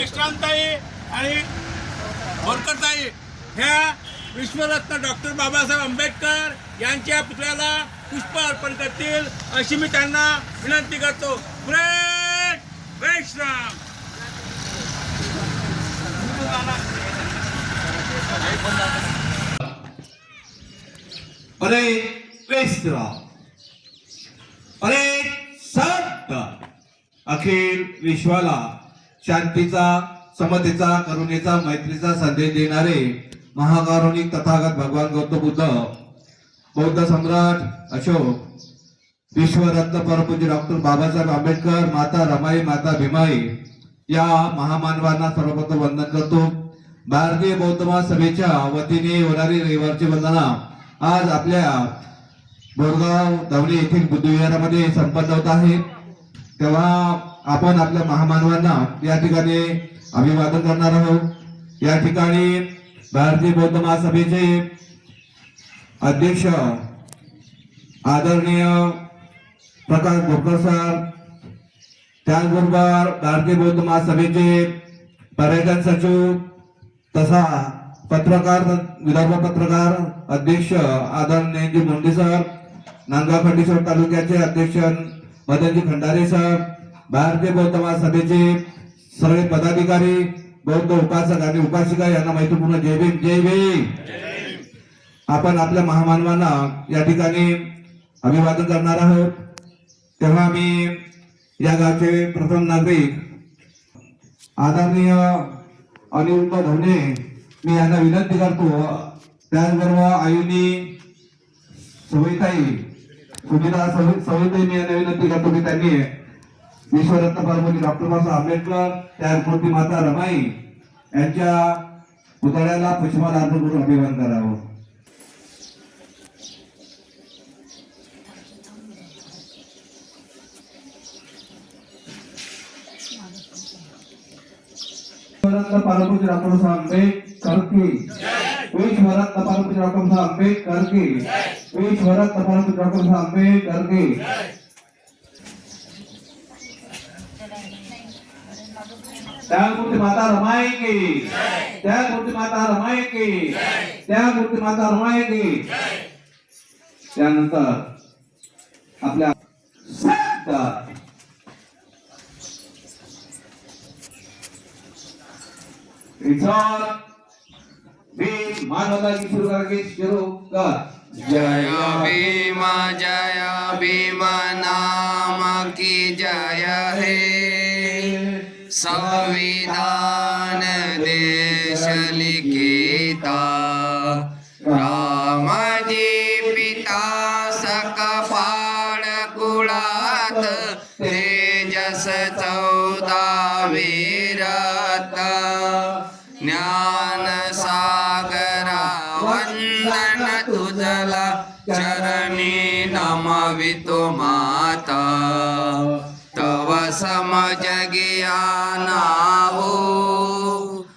मिश्रांताई आणि होरकरताई ह्या विश्वरत्न डॉक्टर बाबासाहेब आंबेडकर यांच्या पुतळ्याला पुष्प अर्पण करतील अशी मी त्यांना विनंती करतो. ग्रेट अरे वेस्टराव अरे संत. अखिल विश्वाला. शांतीचा समतेचा करुणेचा मैत्रीचा संदेश देणारे महाकारुणिक तथागत भगवान गौतम बुद्ध बौद्ध सम्राट अशोक विश्वरत्न परमपूज्य डॉक्टर बाबासाहेब आंबेडकर माता रमाई माता भीमाई या महामानवांना सर्वप्रथम वंदन करतो. भारतीय बौद्ध महासभेच्या वतीने होणारी रविवारची वंदना आज आपल्या बोरगाव धवली येथील बुद्धविहारामध्ये संपन्न होत आहे. तेव्हा आपण आपल्या महामानवांना या ठिकाणी अभिवादन करणार आहोत. या ठिकाणी भारतीय बौद्ध महासभेचे अध्यक्ष आदरणीय प्रकाश भोकर सर त्याचबरोबर भारतीय बौद्ध महासभेचे पर्यटन सचिव तसा पत्रकार विदर्भ पत्रकार अध्यक्ष आदरणीय मुंडे सर नांदगाव खंडेश्वर तालुक्याचे अध्यक्ष मदनजी खंडारे सर भारतीय बौद्ध महासभेचे सगळे पदाधिकारी बौद्ध उपासक आणि उपासिका यांना मैत्रीपूर्ण जय भीम जय भीम. आपण आपल्या महामानवांना या ठिकाणी अभिवादन करणार आहोत. तेव्हा मी या गावचे प्रथम नागरिक आदरणीय अनिरुद्ध धवणे मी यांना विनंती करतो त्याचबरोबर आयुनी सविताई सुनीता सवय- सवयताई मी यांना विनंती करतो की त्यांनी विश्वरत्न परमपूज्य डॉक्टर बाबासाहेब आंबेडकर त्याचपूर्ती माता रमाई यांच्या पुतळ्याला पुष्पाला अर्पण करून अभिमान करावं. विश्वरत्न डॉक्टर बाबासाहेब आंबेडकर की. विश्वरत्न परमपूज्य डॉक्टर आंबेडकर की. विश्वरत्न परमपूज्य डॉक्टर आंबेडकर की. त्यामूर्ती माता रमाई की त्यामूर्ती माता रमाई की त्यामूर्ती माता रमाई की त्यानंतर आपल्या मानवता की करके शुरू कर जय भीम जय भीम नाम की जय हे. संविधान देश लिखिता राम जी पिता सकपाळ कुळात तेजस चौदा वीरत ज्ञान सागरा वंदन तुझला चरणी नमवितो माता। तव समज नाहो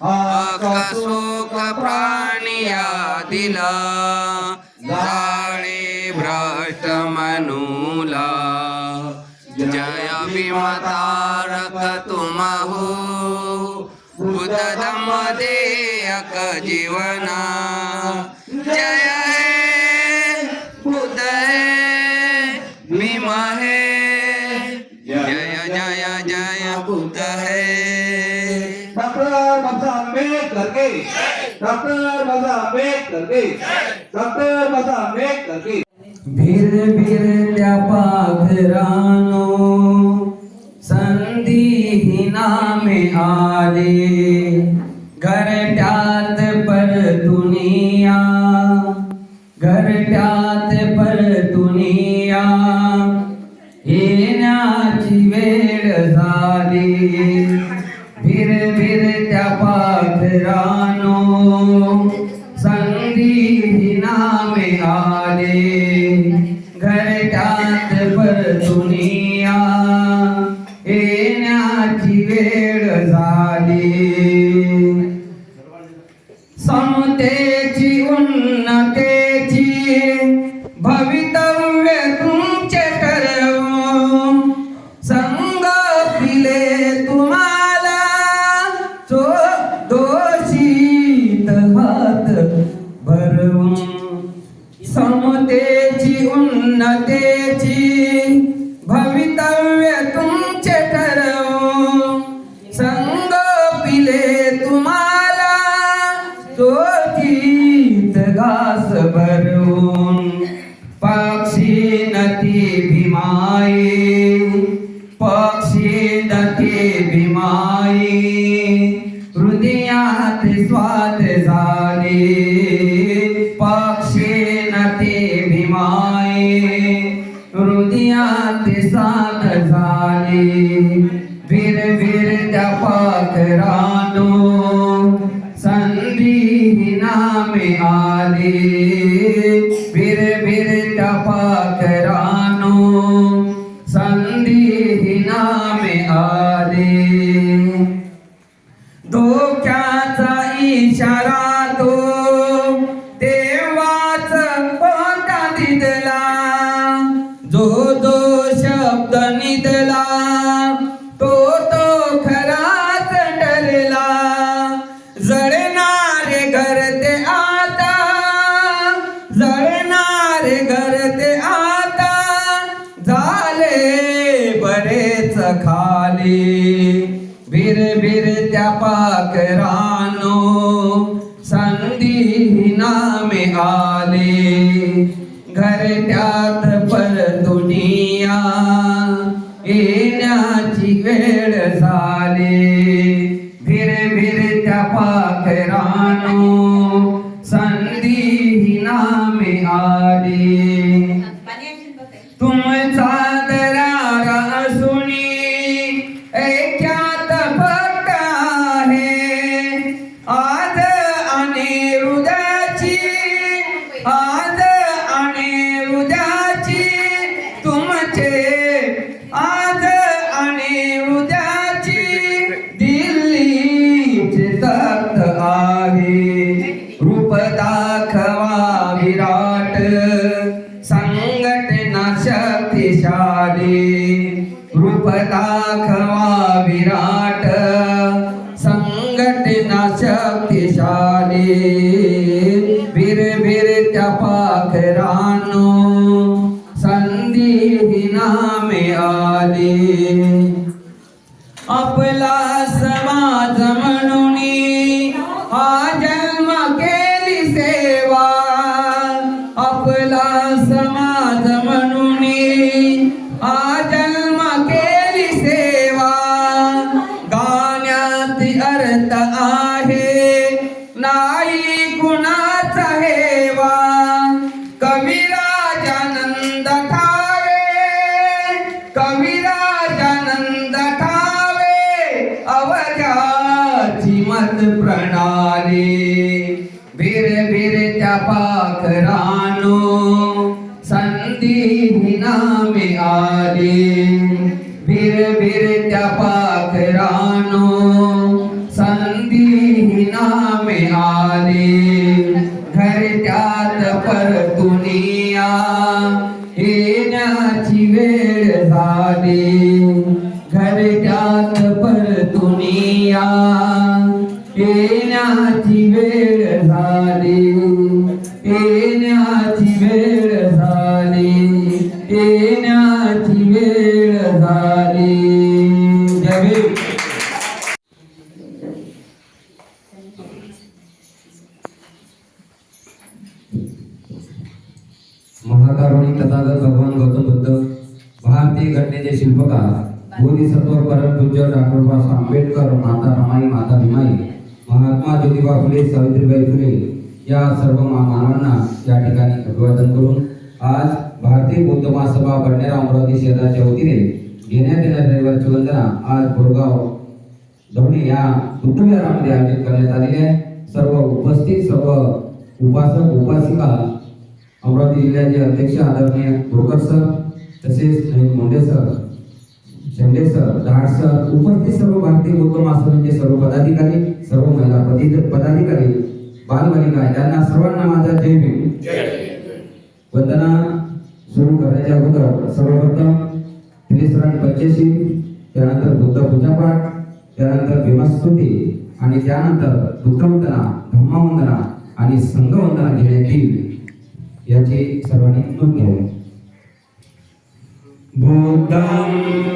हो हक सुख प्राणिया दिला जाळे भ्रष्ट मनुला जय विमतारक तारक तुम हो बुद्ध दम देयक जीवना डॉक्टर बाबा आंबेडकर की डॉक्टर बाबा आंबेडकर की। भीर भीर त्या पाघरानो संधी नामे आले घरट्यात पर दुनिया घरट्यात पर दुनिया येण्याची वेळ झाली. भीर भीर त्या पाघरानो घंटात परतुनी de हरे त्या पाक रानो संधी नामे आले. घर त्यात Caraca, घरात परतुनिया येण्याची वेळ झाली. अभिवादन करून आज भारतीय बौद्ध महासभा बडनेरा अमरावती शहराच्या वतीने घेण्यात येणाऱ्या रविवारची वंदना आज बोरगाव धोणे या बुद्धविहारामध्ये आयोजित करण्यात आलेली आहे. सर्व उपस्थित सर्व उपासक उपासिका अमरावती जिल्ह्याचे अध्यक्ष आदरणीय बोरकर सर तसेच Munde sir Shende sir Dahad sir उपस्थित सर्व भारतीय बौद्ध महासभेचे सर्व पदाधिकारी सर्व महिला पदाधिकारी बालबालिका यांना सर्वांना माझा जय भीम. वंदना सुरू करायच्या अगोदर सर्वप्रथम त्रिसरांनी पंचशी त्यानंतर बुद्ध पूजापाठ त्यानंतर भीमस्तुती आणि त्यानंतर दुःखवंदना धम्मवंदना आणि संघवंदना घेण्यात येईल याची सर्वांनी नोंद घ्यावी. बुद्धं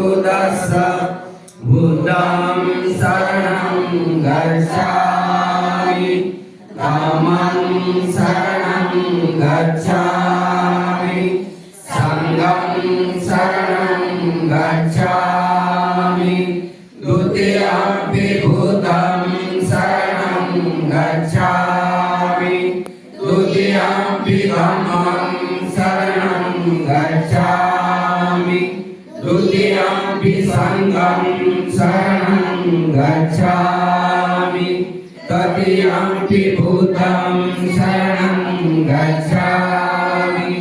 सम्बुद्धस्स बुद्धं शरणं गच्छामि। धम्मं शरणं गच्छामि। सङ्गं शरणं गच्छामि। द्वितीयमपि द्वितीयमपि सङ्गं शरणं गच्छामि तृतीयमपि भूतं शरणं गच्छामि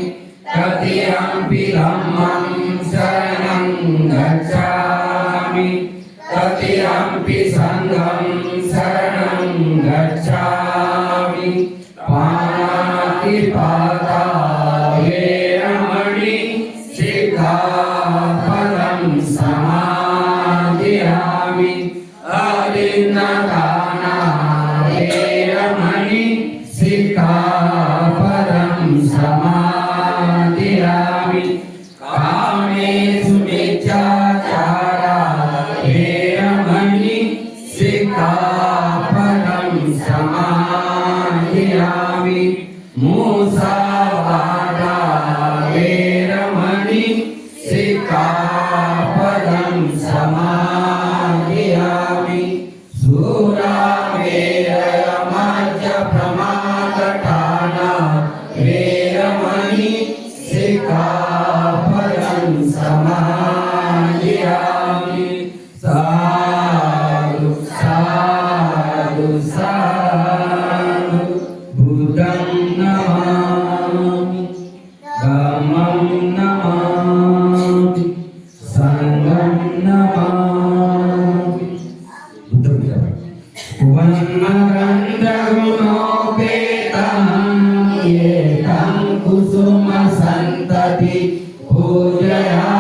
तृतीयमपि धम्मं शरणं गच्छामि तृतीयमपि सङ्गं सिक्खापदं समाधियामि पूजयामि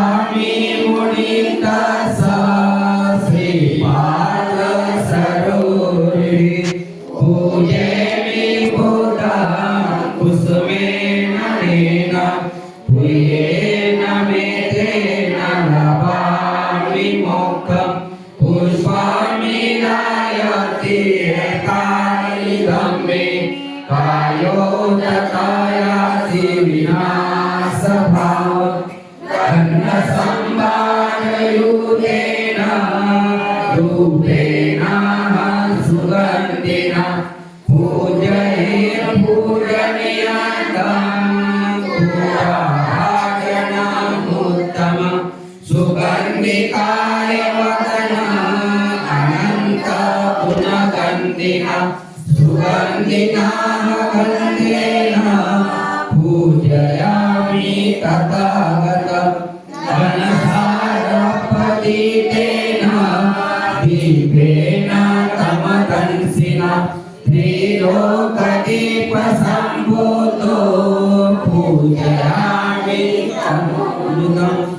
पुनगन्धिना सुगन्धिना गन्धेन पूजयामि तथागतं धनसारपतितेन दीपेन तमदंसिना त्रिलोकदीपसम्भूतो पूजयामि तमुदम्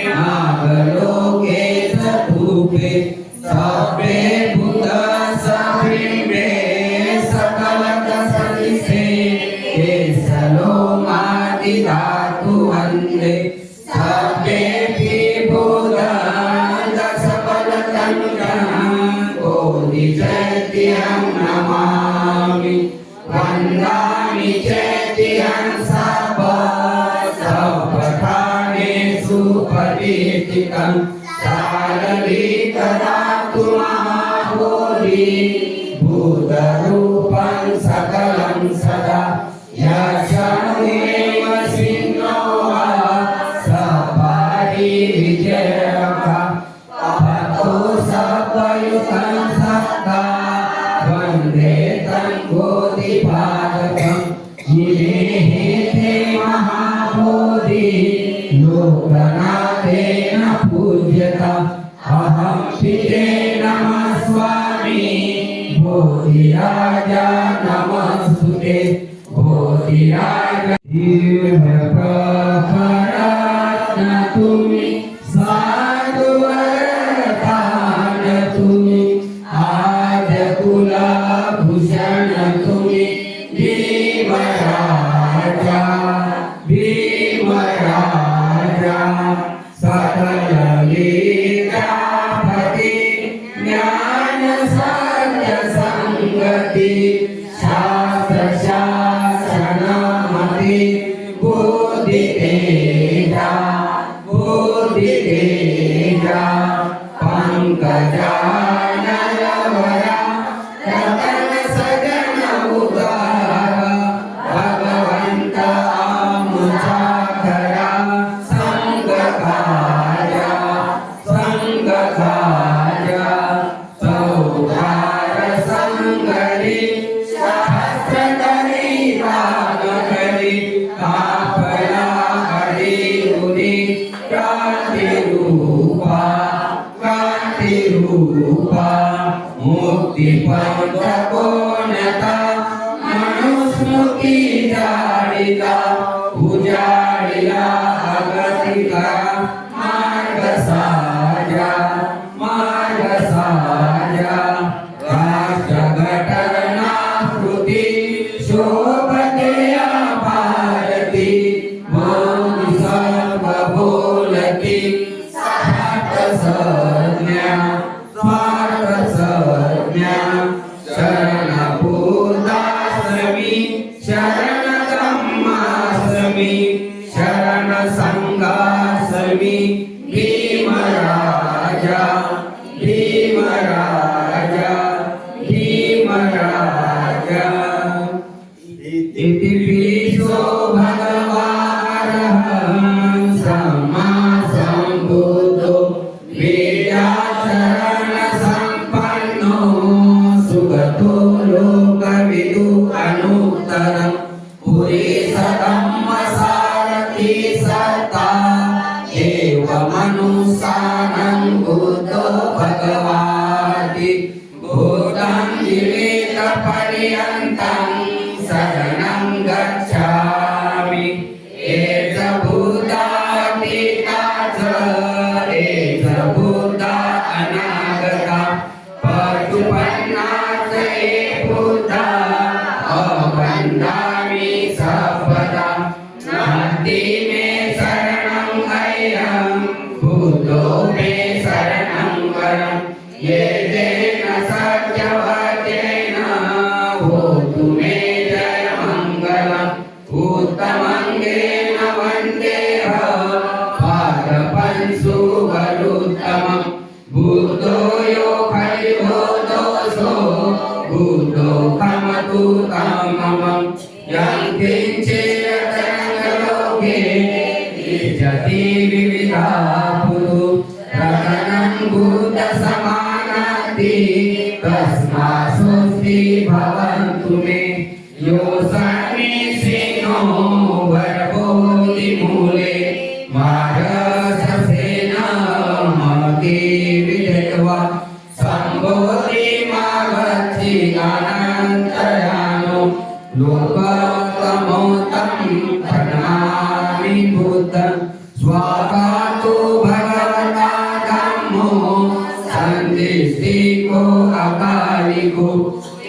tăng sanh తమతు తమమం యంతించేతరంగలోకే జతి వివిధాపురు రతనం భూత సమానాతి తస్మా స్వస్తి భవంతు మే యోసన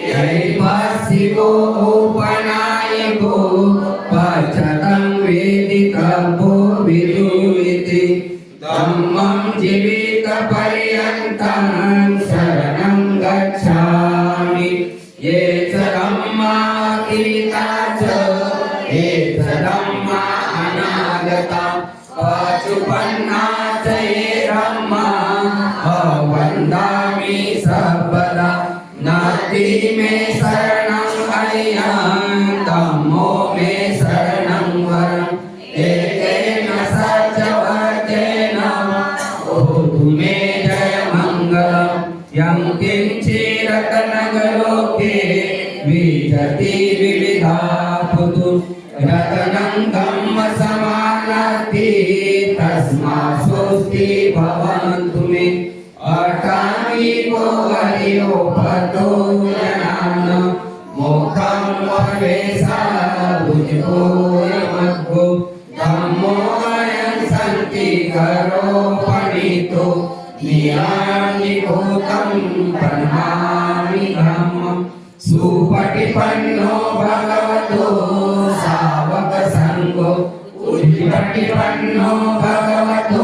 जय वासिको उपनायको किञ्चिरतनगलोके विजति विविधा पुतु रतनं धम्म समानाति तस्मा स्वस्ति भवन्तु मे। अटामि को हरियो पतो जनान मोखं पवेसा यमग्गो धम्मो सन्ति करो पणितो नियामि भूतं విహం సూపటి పన్నో భగవతో సావక సంగో. ఉల్పటి పన్నో భగవతో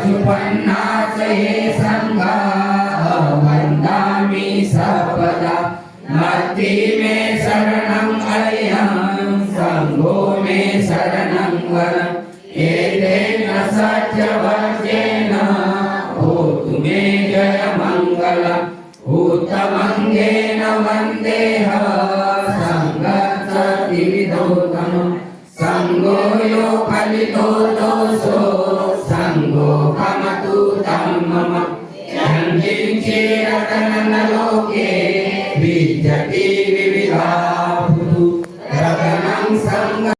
पशुपन्ना हे संघा सङ्गा सपदा सर्वदा. मे शरणम् अयं सङ्गो मे शरणं वरम् एतेन सत्यवचेन भूतु मे जयमङ्गल. भूतमङ्गेन वन्देह सङ्गत्सतिविधोतमम् सङ्गो यो फलितो दोषो que